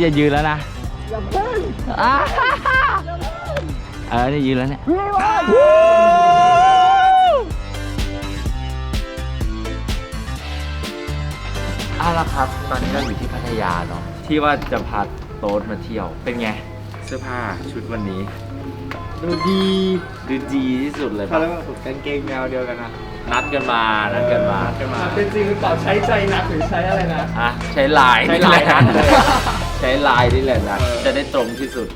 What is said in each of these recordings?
พี่จะยืนแล้วนะอ่าเออนี่ยืนแล้วเนี่ยเอาละครับ ตอนนี้เราอยู่ที่พัทยาเนาะที่ว่าจะพาโต๊ดมาเที่ยว เป็นไง เสื้อผ้าชุดวันนี้ดูดีดูดีที่สุดเลยเขาปะเรียกว่ากางเกงแนวเดียวกันนะนัดกันมานัดกันมานัดกันมา เป็นจริงหรือเปล่าใช้ใจนักหรือใช้อะไรนะ อะใช้ลายใช้ลายนัดเลย ใช้ลายนี่แหละนะเออจะได้ตรงที่สุด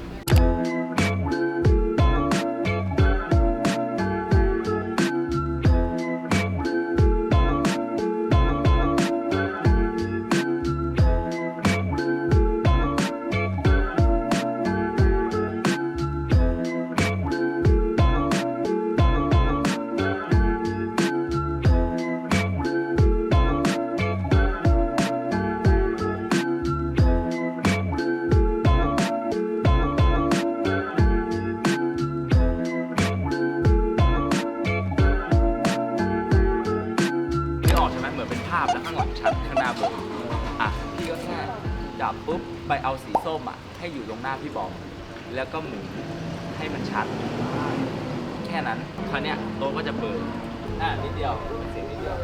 มอะให้อยู่ตรงหน้าพี่บอมแล้วก็หมุนให้มันชัด แค่นั้นคราวเนี้ยโต๊ะก็จะเบิร์อะนิดเดียวเสียงนิดเดียว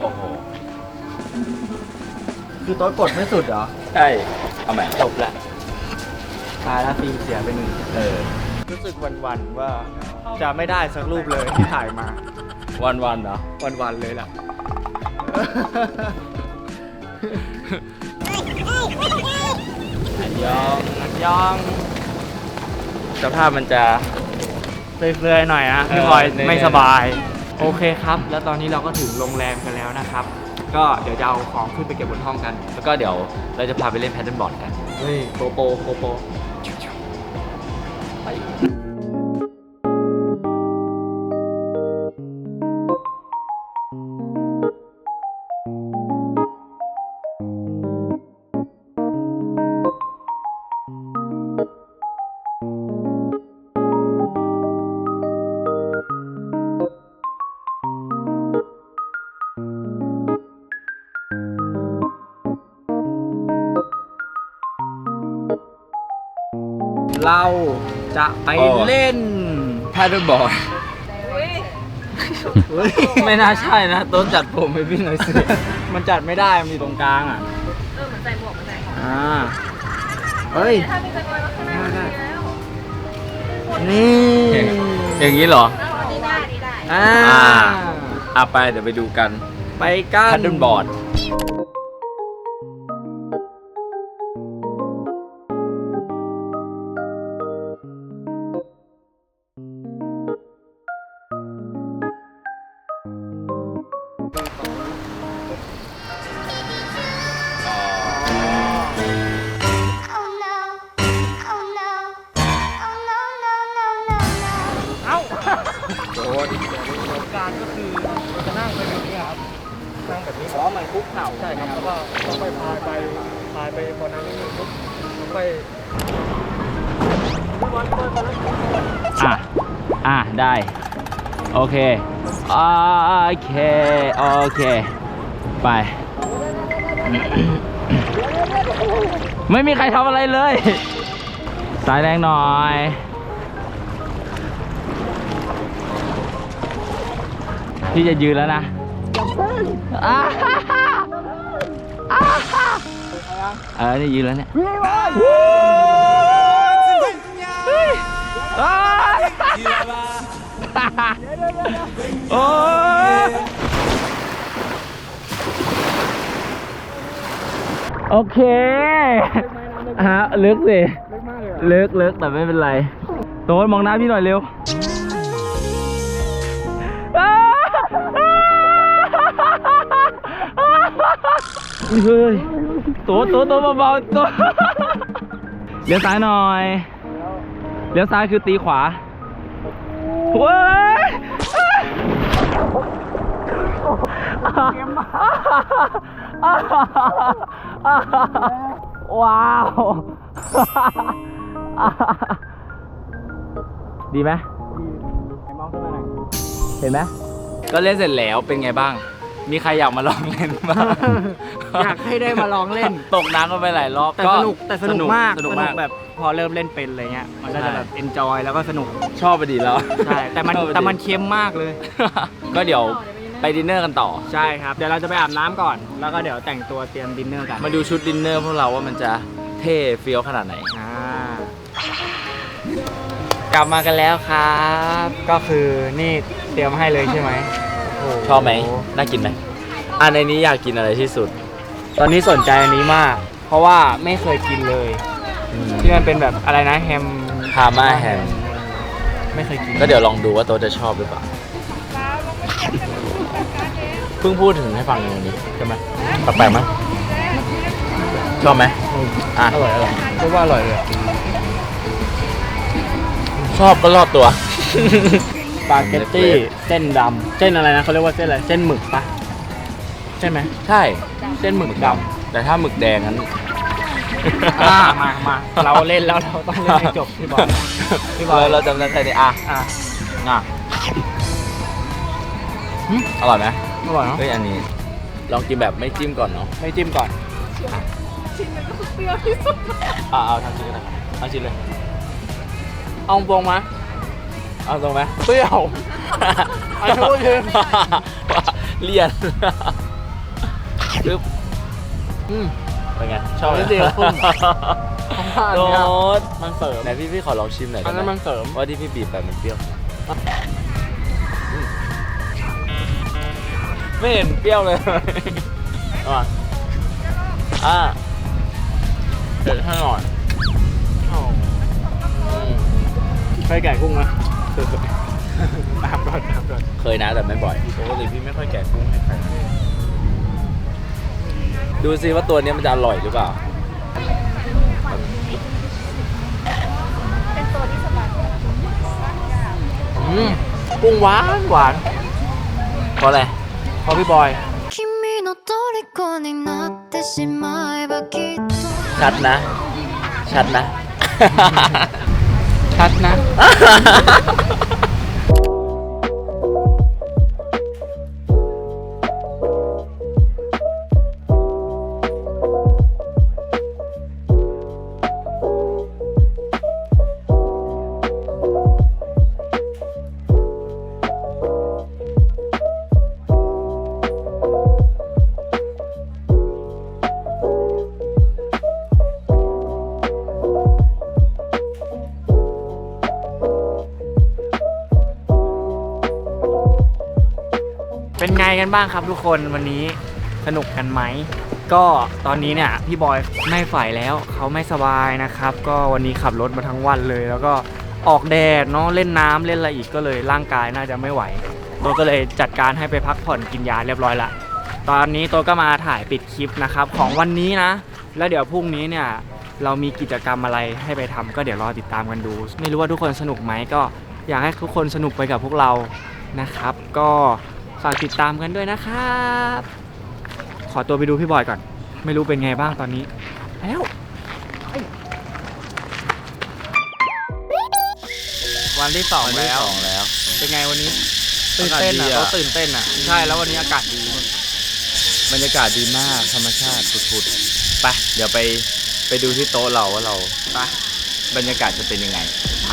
โอ้โหคือโต๊ดกดไม่สุดเหรอ ใช่เอาใหม่จบละตายแล้วฟิล์มเสียไปหนึ่งเออ รู้สึกวันๆว่าจะไม่ได้สักรูปเลยที่ถ่ายมา วันวันๆเหรอวันๆเลยล่ะ อันยองอันยองสภาพมันจะ เฟื่อยๆหน่อยนะพี่เออบอยเหนื่อยๆไม่สบาย โอเคครับ แล้วตอนนี้เราก็ถึงโรงแรมกันแล้วนะครับ ก็เดี๋ยวจะเอาของขึ้นไปเก็บบนห้องกัน แล้วก็เดี๋ยวเราจะพาไปเล่นแพดเดิลบอร์ดกัน เฮ้ยโกโปโกโป เราจะไปโอ้ เล่นแพดเดิลบอร์ดเฮ้ยไม่น่าใช่นะ ต้นจัดผมให้พี่หน่อยสิ มันจัดไม่ได้ มันอยู่ตรงกลางอะ เออเหมือนใส่หมวกเหมือนใส่หมวกอ่า เฮ้ย ถ้ามีสกอยมาข้างหน้าก็ดีแล้วนี่ อย่างนี้เหรอ เอาอันนี้ได้อันนี้ได้ อ่า อ่า อะไปเดี๋ยวไปดูกัน ไปกันแได้ โอเค โอเค โอเค ไป ไม่มีใครทำอะไรเลย สายแรงหน่อยพี่จะยืนแล้วนะอ่าเออ นี่ยืนแล้วเนี่ยเฮ้ยเอ้ย โอ้ยโอเคฮะลึกสิลึกมากเลยลึกลึกแต่ไม่เป็นไร โต๊ดมองหน้าพี่หน่อยเร็วเฮ้ยโต๊ดโต๊ดโต๊ดเบาๆโต๊ดเลี้ยวซ้ายหน่อย เลี้ยวซ้ายคือตีขวาเว้ย ว้าว ดีไหมไอ้มองขึ้นมาหน่อยเห็นไหมก็เล่นเสร็จแล้วเป็นไงบ้าง มีใครอยากมาลองเล่นบ้าง อยากให้ได้มาลองเล่น ตกน้ำกันไปหลายรอบ แต่สนุกแต่สนุกมาก สนุกมากแบบพอเริ่มเล่นเป็นอะไรเงี้ย มันก็จะใช่แบบเอนจอยแล้วก็สนุก ชอบไปดีแล้ว ใช่ แต่มันชอบไปดิแต่มันเค็มมากเลย ก็เดี๋ยว ไปดินเนอร์กันต่อ ใช่ครับ เดี๋ยวเราจะไปอาบน้ำก่อน แล้วก็เดี๋ยวแต่งตัวเตรียมดินเนอร์กันมาดูชุดดินเนอร์พวกเราว่ามันจะเท่เฟี้ยวขนาดไหน อ่ากลับมากันแล้วครับ ก็คือนี่เตรียมให้เลยใช่ไหมโโชอบไหมน่ากินไหมอันในนี้อยากกินอะไรที่สุดตอนนี้สนใจอันนี้มาก เพราะว่าไม่เคยกินเลย ที่มันเป็นแบบอะไรนะแฮมพาม่าแฮมไม่เคยกิน ก็เดี๋ยวลองดูว่าโต๊ะจะชอบหรือเปล่าเพิ่งพูดถึงให้ฟังในวันนี้ใช่ไหมแปลกๆไหมชอบไหมอะอร่อยอร่อยพูดว่าอร่อยเลยชอบก็รอบตัว สปาเกตตี้เส้นดำเส้นอะไรนะเขาเรียกว่าเส้นอะไรเส้นหมึกปะใช่ไหมใช่เส้นหมึกดแต่ถ้าหมึกแดงนั้นำอ่ามามาเราเล่นแล้วเราต้องเล่นให้จบพี่บอลพี่บอยเราเราจำได้แค่นี้อะอะอะหึอร่อยไหม อร่อยเนาะเฮ้ยอันนี้ ลองกินแบบไม่จิ้มก่อนเนาะไม่จิ้มก่อนอะเอาทำชิ้นกันนะครับเอาชิ้นเลย เอาตรงมาเอาตรงไหมเปรี้ยว อันนี้พูดถึงเลี่ยนปึ๊บอืม เป็นไง ชอบไหมนิดเดียวคุ้มข้างๆโดเนี่ยดมันเสริมไหนพี่พี่ขอลองชิมหน่อยอัได้นไหนั้นมมันเสริม ว่าที่พี่บีบไปมันเปรี้ยวอื ไม่เห็นเปรี้ยวเลยอะอะเผ็ดให้หน่อยอืมเคยแกะกุ้งไหมตามก่อนตามก่อนเคยนะแต่ไม่บ่อยปกติพี่ไม่ค่อยแกะกุ้งให้ใครดูซิว่าตัวเนี้ยมันจะอร่อยหรือเปล่าอืมกุ้งหวานหวานเพราะอะไรเพอพี่บอยชัดนะ ชัดนะ ชัดนะ เป็นไงกันบ้างครับทุกคนวันนี้สนุกกันไหม ก็ตอนนี้เนี่ยพี่บอยไม่ฝ่ายแล้วเขาไม่สบายนะครับ ก็วันนี้ขับรถมาทั้งวันเลย แล้วก็ออกแดดเนาะเล่นน้ำเล่นอะไรอีกก็เลยร่างกายน่าจะไม่ไหวตัวก็เลยจัดการให้ไปพักผ่อนกินยาเรียบร้อยละตอนนี้ตัวก็มาถ่ายปิดคลิปนะครับของวันนี้นะ แล้วเดี๋ยวพรุ่งนี้เนี่ยเรามีกิจกรรมอะไรให้ไปทำก็เดี๋ยวรอติดตามกันดู ไม่รู้ว่าทุกคนสนุกไหมก็อยากให้ทุกคนสนุกไปกับพวกเรานะครับ ก็ ฝากติดตามกันด้วยนะครับ ขอตัวไปดูพี่บอยก่อน ไม่รู้เป็นไงบ้างตอนนี้ แล้ววันที่สองวันที่แล้วสองแล้วเป็นไงวันนี้ตื่นเต้นอากาศดีอะอะเราตื่นเต้นอะใช่แล้ววันนี้อากาศดีบรรยากาศดีมากธรรมชาติสุดๆไปเดี๋ยวไปไปดูที่โต๊ะเราว่าเราไปบรรยากาศจะเป็นยังไงไป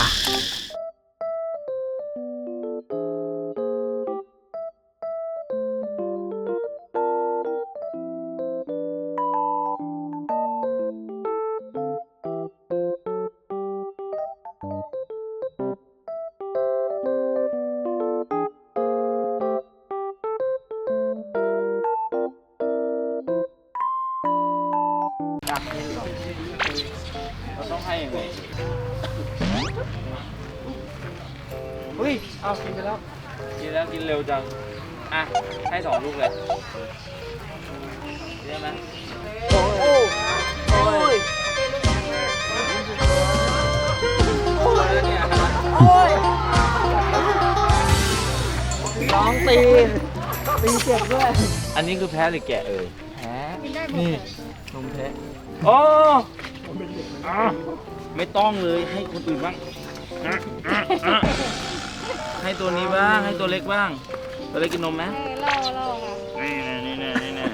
เราต้องให้ยังไงอุ้ย เอากินไปแล้ว กินแล้วกินเร็วจัง อะ ให้สองลูกเลยเยอะไหม ตีตีเจ็บด้วย อันนี้คือแพ้หรือแกะเอ่ยแผลนี่นมแพะโอ้อะไม่ต้องเลยให้คนอื่นบ้างอะอะอะให้ตัวนี้บ้างให้ตัวเล็กบ้างเราได้กินนมไหมเออเล่าเล่าค่ะนี่นะนี่นะนี่นะ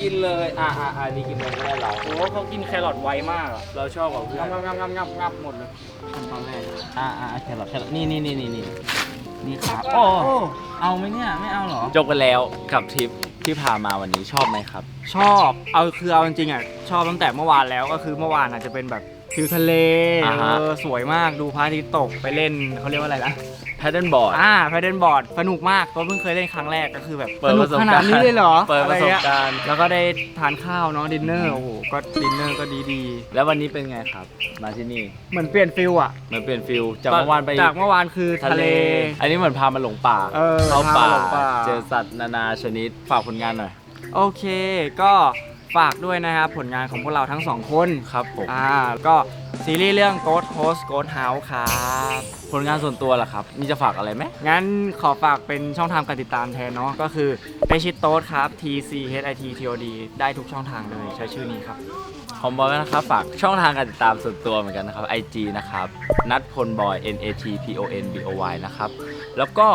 กินเลยอ่าอ่าอ่านี่กินนมก็ได้เหรอโอ้เขากินแครอทไวมากอะเราชอบกับเพื่อนงับงับงับงับงับหมดเลยขั้นตอนแรกอ่าอ่าแครอทแครอทนี่นี่นี่นี่นี่ นี่ครับโอ้เอาไหมเนี่ยไม่เอาเหรอ จบกันแล้วกับทริปที่พามาวันนี้ชอบไหมครับ ชอบ เอาคือเอาจริงๆอะชอบตั้งแต่เมื่อวานแล้วก็คือเมื่อวานอาจจะเป็นแบบ ทิวทะเลอ่าฮะ เออสวยมากดูพระอาทิตย์ตกไปเล่นเขาเรียกว่าอะไรนะ แพดเดิลบอร์ด อ่าแพดเดิลบอร์ดสนุกมากตัวเพิ่งเคยเล่นครั้งแรกก็คือแบบเปิดสนุประกสบขการณ์นาดนี้เลยเหรอเปิดประสบอไงี้ยการณ์ แล้วก็ได้ทานข้าวเนาะดินเนอร์โอ้โหก็ดินเนอร์ก็ดีดีแล้ววันนี้เป็นไงครับ มาที่นี่ๆ เหมือนเปลี่ยนฟิลอะมันเปลี่ยนฟิลจากเมื่อวานไปจากเมื่อวานคือทะเล อันนี้เหมือนพามาหลงป่าเออเข้าป่าพามาหลงป่า เจอสัตว์นานาชนิด ฝากผลงานหน่อย โอเค ก็ ฝากด้วยนะครับผลงานของพวกเราทั้งสองคนครับผมอ่าก็ซีรีส์เรื่อง Ghost Host Ghost House ครับผลงานส่วนตัวล่ะครับ มีจะฝากอะไรไหม งั้นขอฝากเป็นช่องทางการติดตามแทนเนาะก็คือเตชิตโต๊ดครับ T C H I T T O D ได้ทุกช่องทางเลยใช้ชื่อนี้ครับผมบอกแล้วนะครับ ฝากช่องทางการติดตามส่วนตัวเหมือนกันนะครับ IG นะครับ นัดพลบอย N A T P O N B O Y นะครับ แล้วก็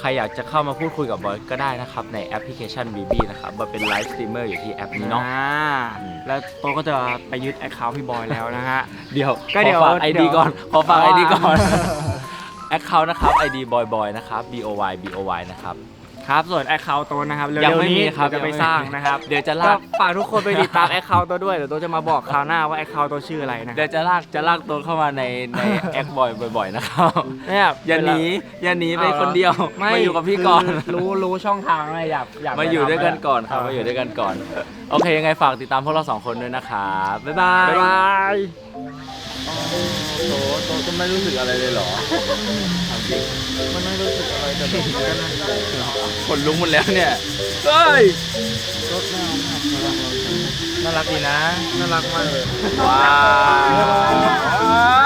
ใครอยากจะเข้ามาพูดคุยกับบอยก็ได้นะครับ ในแอปพลิเคชัน BB นะครับบอยเป็นไลฟ์สตรีมเมอร์อยู่ที่แอปนี้เนาะ อ่าอืม แล้วโต๊ดก็จะไปยึดแอคเคาท์พี่บอยแล้วนะฮะ เดี๋ยวก็เดี๋ยวขอฝากเดี๋ ID ยวก่อนขอฝากอ๋อ ID ก่อนแอคเคาท์นะครับ ID บอยบอยนะครับ B O Y B O Y นะครับ ครับส่วนแอคเคาท์โต๊ดนะครับยังเร็วไม่ๆมีนี้ครับเดี๋ยวจะไปยังไม่สร้างนะครับเดี๋ยวจะก็ลาก ฝากทุกคนไปติดตามแอคเคาท์โต๊ดด้วยเดี๋ยวโต๊ดจะมาบอกคราวหน้าว่าแอคเคาท์โต๊ดชื่ออะไรนะคเดี๋รัยบวจะลากจะลากตัวเข้ามาในใน แอคบอยบ่อยๆนะครับ เนี่ย อย่าหนีอย่าหนีไปคนเดียวไม่มาอยู่กับพี่ก่อน คืรู้รู้ช่องทางเลยอยากอยากมาอยู่ด้วยกันก่อนครับเมาอยู่ด้วยกันก่อน โอเคยังไงฝากติดตามพวกเราสองคนด้วยนะครับ บ๊ายบายบ๊ายบาย โตโตก็ไม่รู้สึกอะไรเลยเหรอถามจริงมันไม่รู้สึกอะไรแต่แบบก็น่าขนลุกหมดแล้วเนี่ยเฮ้ยน่ารักดีนะ น่ารักมากเลยว้าว